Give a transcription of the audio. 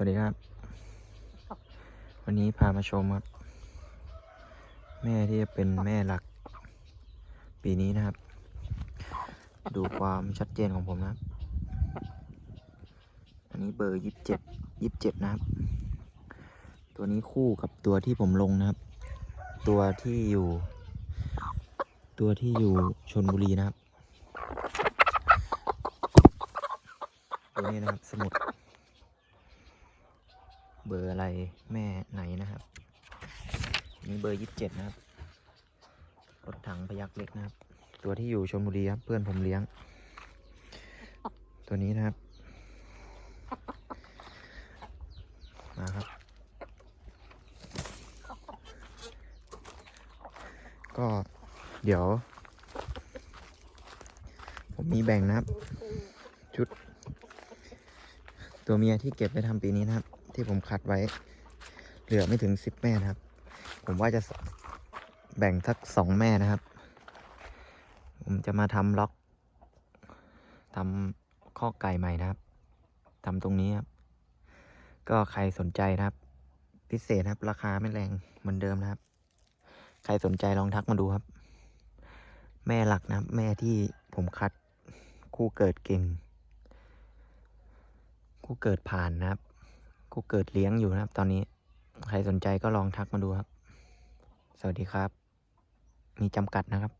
วัสดีครับ วันนี้พามาชมครับ แม่ที่จะเป็นแม่หลัก ปีนี้นะครับ ดูความชัดเจนของผมนะครับ อันนี้เบอร์ยี่สิบเจ็ดยี่สิบเจ็ดนะครับ ตัวนี้คู่กับตัวที่ผมลงนะครับ ตัวที่อยู่ ตัวที่อยู่ชนบุรีนะครับ ตัวนี้นะครับ สมุด เบอร์อะไรแม่ไหนนะครับนี่เบอร์ยี่สิบเจ็ดนะครับ รถถังพยักเล็กนะครับ ตัวที่อยู่ชลบุรีครับ เพื่อนผมเลี้ยง ตัวนี้นะครับ มาครับ ก็เดี๋ยว ผมมีแบ่งนะครับ ชุด ตัวเมียที่เก็บไปทำปีนี้นะครับ ที่ผมคัดไว้ เหลือไม่ถึงสิบแม่นะครับ ผมว่าจะแบ่งสักสองแม่นะครับ ผมจะมาทำล็อกทำข้อไก่ใหม่นะครับทำตรงนี้ครับ ก็ใครสนใจนะครับ พิเศษครับ ราคาไม่แรงเหมือนเดิมนะครับ ใครสนใจลองทักมาดูครับ แม่หลักนะครับ แม่ที่ผมคัดคู่เกิดเก่ง คู่เกิดผ่านนะครับ กูเกิดเลี้ยงอยู่นะครับ ตอนนี้ ใครสนใจก็ลองทักมาดูครับ สวัสดีครับ มีจำกัดนะครับ